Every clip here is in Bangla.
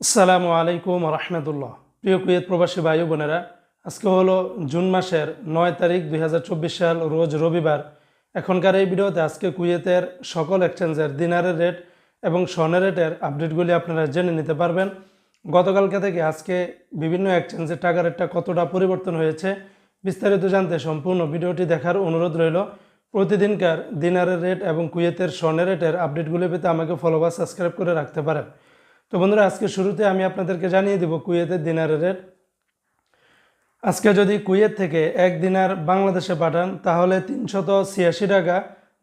আসসালামু আলাইকুম রহমতুল্লাহ। প্রিয় কুয়েত প্রবাসী ও বোনেরা, আজকে হলো জুন মাসের নয় তারিখ দুই হাজার চব্বিশ সাল, রোজ রবিবার। এখনকার এই ভিডিওতে আজকে কুয়েতের সকল এক্সচেঞ্জের দিনারের রেট এবং স্বর্ণের রেটের আপডেটগুলি আপনারা জেনে নিতে পারবেন। গতকালকে থেকে আজকে বিভিন্ন এক্সচেঞ্জের টাকা রেটটা কতটা পরিবর্তন হয়েছে, বিস্তারিত জানতে সম্পূর্ণ ভিডিওটি দেখার অনুরোধ রইল। প্রতিদিনকার দিনারের রেট এবং কুয়েতের স্বর্ণের রেটের আপডেটগুলি পেতে আমাকে ফলো বা সাবস্ক্রাইব করে রাখতে পারেন। তো বন্ধুরা, আজকে শুরুতে আমি আপনাদেরকে জানিয়ে দেব কুয়েতের দিনারের রেট। আজকে যদি কুয়েত থেকে এক দিনার বাংলাদেশে পাঠান, তাহলে তিনশত ছিয়াশি টাকা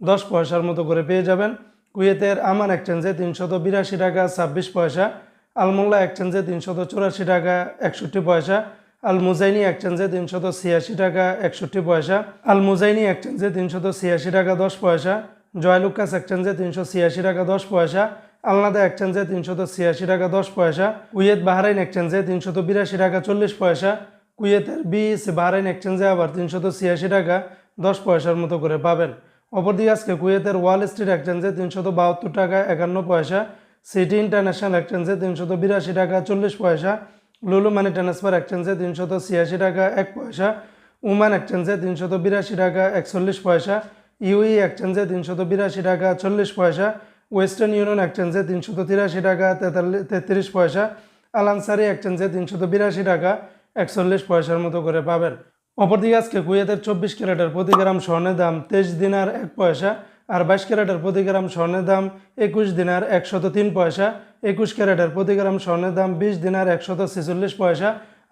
দশ পয়সার মতো করে পেয়ে যাবেন। কুয়েতের আমান এক্সচেঞ্জে তিনশত বিরাশি টাকা ছাব্বিশ পয়সা, আলমোল্লা এক্সচেঞ্জে তিনশত চুরাশি টাকা একষট্টি পয়সা আল মুজাইনি এক্সচেঞ্জে তিনশত ছিয়াশি টাকা একষট্টি পয়সা আল মুজাইনি এক্সচেঞ্জে তিনশত ছিয়াশি টাকা দশ পয়সা, জয়লুকাস এক্সচেঞ্জে তিনশো ছিয়াশি টাকা দশ পয়সা আলনাদা এক্সচেঞ্জে তিনশত ছিয়াশি টাকা, দশ পয়সা। কুয়েত বাহরাইন এক্সচেঞ্জে তিনশত বিরাশি টাকা, চল্লিশ পয়সা। কুয়েতের বিএস বাহরাইন এক্সচেঞ্জে আবার তিনশত ছিয়াশি টাকা, দশ পয়সার মতো করে পাবেন। অপরদিকে আজকে কুয়েতের ওয়াল স্ট্রিট এক্সচেঞ্জে তিনশত বাহাত্তর টাকা, একান্ন পয়সা। সিটি ইন্টারন্যাশনাল এক্সচেঞ্জে তিনশত বিরাশি টাকা, চল্লিশ পয়সা। লুলু মানি ট্রান্সফার এক্সচেঞ্জে তিনশত ছিয়াশি টাকা, এক পয়সা। উমান এক্সচেঞ্জে তিনশত বিরাশি টাকা, একচল্লিশ পয়সা। ইউই এক্সচেঞ্জে তিনশত বিরাশি টাকা, চল্লিশ পয়সা। ওয়েস্টার্ন ইউনিয়ন এক্সচেঞ্জে তিনশত তিরাশি টাকা তেতাল্লিশ তেত্রিশ পয়সা। আলানসারি এক্সচেঞ্জে তিনশত বিরাশি টাকা, একচল্লিশ পয়সার মতো করে পাবেন। অপরদিকে আজকে কুয়েতের চব্বিশ ক্যারেটের প্রতি গ্রাম স্বর্ণের দাম তেইশ দিনার এক পয়সা, আর বাইশ ক্যারেটের প্রতি গ্রাম স্বর্ণের দাম একুশ দিনার একশত তিন পয়সা। একুশ ক্যারেটের প্রতি গ্রাম স্বর্ণের দাম বিশ দিনার একশত ছেচল্লিশ পয়সা,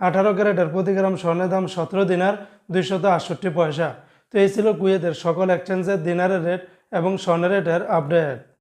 আঠারো ক্যারেটের প্রতি গ্রাম স্বর্ণের দাম সতেরো দিনার দুইশত আটষট্টি পয়সা। তো এই ছিল কুয়েতের সকল এক্সচেঞ্জের দিনারের রেট এবং স্বর্ণের রেটের আপডেট।